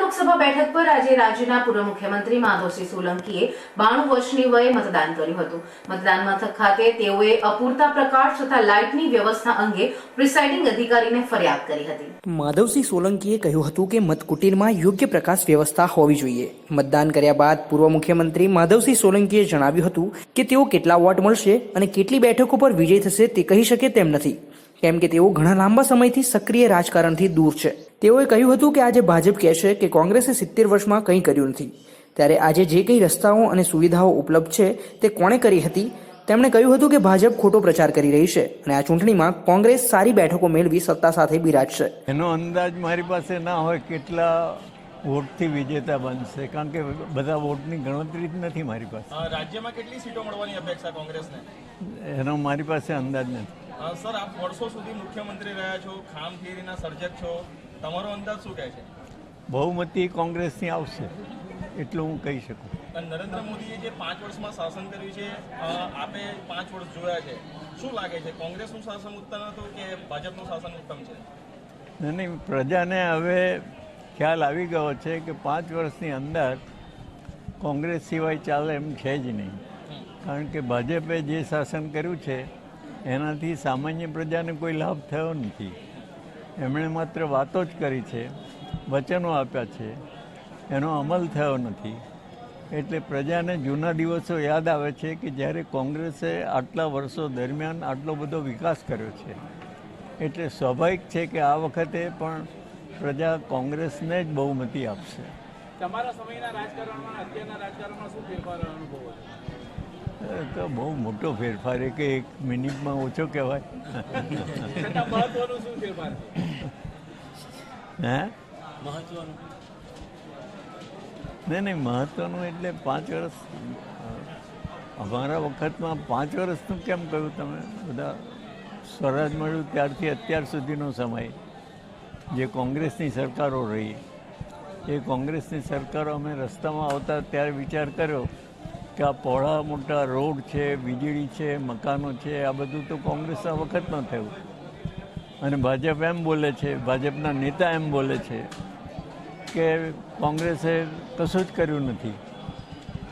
લોકસભા બેઠક પર આજે રાજ્યના પૂર્વ મુખ્યમંત્રી માધવસિંહ સોલંકીએ બાણું વર્ષની વયે મતદાન કર્યું હતું. મતદાન મથક ખાતે તેઓએ અપૂરતા પ્રકાશ તથા લાઇટની વ્યવસ્થા અંગે પ્રિસાઇડિંગ અધિકારીને ફરિયાદ કરી હતી. માધવસિંહ સોલંકીએ કહ્યું હતું કે મતકુટીરમાં યોગ્ય પ્રકાશ વ્યવસ્થા હોવી જોઈએ. મતદાન કર્યા બાદ પૂર્વ મુખ્યમંત્રી માધવસિંહ સોલંકીએ જણાવ્યું હતું કે તેઓ કેટલા વોટ મળશે અને કેટલી બેઠકો પર વિજય થશે તે કહી શકે તેમ નથી. કેમ કે તેઓ ઘણા લાંબા સમયથી સક્રિય રાજકારણથી દૂર છે. તેઓએ કહ્યું હતું કે આજે ભાજપ કહેશે કે કોંગ્રેસે સિત્તેર વર્ષમાં કંઈ કર્યું નથી. ત્યારે આજે જે કંઈ રસ્તાઓ અને સુવિધાઓ ઉપલબ્ધ છે તે કોણે કરી હતી? તેમણે કહ્યું હતું કે ભાજપ ખોટો પ્રચાર કરી રહી છે અને આ ચૂંટણીમાં કોંગ્રેસ સારી બેઠકો મેળવી સત્તા સાથે બિરાજશે. એનો અંદાજ મારી પાસે ના હોય કેટલા વોટથી વિજેતા બનશે કારણ કે બધા વોટની ગણતરી જ નથી મારી પાસે. રાજ્યમાં કેટલી સીટો મળવાની અપેક્ષા કોંગ્રેસને? એનો મારી પાસે અંદાજ નથી. સર આપ વર્ષો સુધી મુખ્યમંત્રી રહ્યા છો ખામ થિયરીના સર્જક છો. તમારો અંદાજ શું કહે છે? બહુમતી કોંગ્રેસની આવશે એટલું હું કહી શકું. નરેન્દ્ર મોદીએ જે પાંચ વર્ષમાં શાસન કર્યું છે આપે પાંચ વર્ષ જોયા છે. શું લાગે છે કોંગ્રેસનું શાસન ઉત્તમ હતું કે ભાજપનું શાસન ઉત્તમ છે? નહીં, નહીં પ્રજાને હવે ખ્યાલ આવી ગયો છે કે પાંચ વર્ષની અંદર કોંગ્રેસ સિવાય ચાલે એમ છે જ નહીં. કારણ કે ભાજપે જે શાસન કર્યું છે એનાથી સામાન્ય પ્રજાને કોઈ લાભ થયો નથી. એમણે માત્ર વાતો જ કરી છે, વચનો આપ્યા છે. એનો અમલ થયો નથી. એટલે પ્રજાને જૂના દિવસો યાદ આવે છે કે જ્યારે કોંગ્રેસે આટલા વર્ષો દરમિયાન આટલો બધો વિકાસ કર્યો છે. એટલે સ્વાભાવિક છે કે આ વખતે પણ પ્રજા કોંગ્રેસને જ બહુમતી આપશે. તમારા સમયના રાજકારણમાં અત્યારના રાજકારણમાં શું ફેરફાર અનુભવો તો બહુ મોટો ફેરફાર એ કે એક મિનિટમાં ઓછો કહેવાય. મહત્વનું હે? નહીં નહીં મહત્ત્વનું એટલે પાંચ વર્ષ અમારા વખતમાં પાંચ વર્ષનું કેમ કહ્યું તમે? બધા સ્વરાજ મળ્યું ત્યારથી અત્યાર સુધીનો સમય. જે કોંગ્રેસની સરકારો રહી. એ કોંગ્રેસની સરકારો અમે રસ્તામાં આવતા ત્યારે વિચાર કર્યો કે આ પહોળા મોટા રોડ છે, વીજળી છે, મકાનો છે, આ બધું તો કોંગ્રેસના વખતમાં થયું. અને ભાજપ એમ બોલે છે, ભાજપના નેતા એમ બોલે છે કે કોંગ્રેસે કશું જ કર્યું નથી.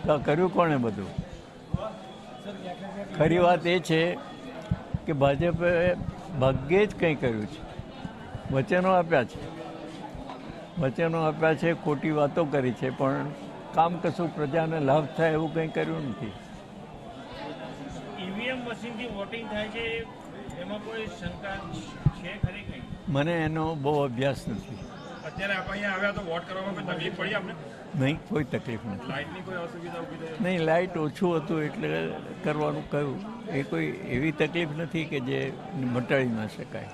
તો આ કર્યું કોણે બધું? ખરી વાત એ છે કે ભાજપે ભાગ્યે જ કંઈ કર્યું છે. વચનો આપ્યા છે. વચનો આપ્યા છે, ખોટી વાતો કરી છે, પણ કામ કશું પ્રજાને લાભ થાય એવું કંઈ કર્યું નથી. ઈવીએમ મશીનથી વોટિંગ થાય છે એમાં કોઈ શંકા છે ખરી કઈ? મને એનો બહુ અભ્યાસ નથી. અત્યારે આપણે અહીંયા આવ્યા તો વોટ કરવામાં કોઈ તકલીફ પડી આપણે નહીં કોઈ તકલીફ નથી. લાઇટની કોઈ અસુવિધા ઊભી થઈ? નહીં લાઇટ ઓછું હતું એટલે કરવાનું કહ્યું. એ કોઈ એવી તકલીફ નથી કે જે મટાડી ના શકાય.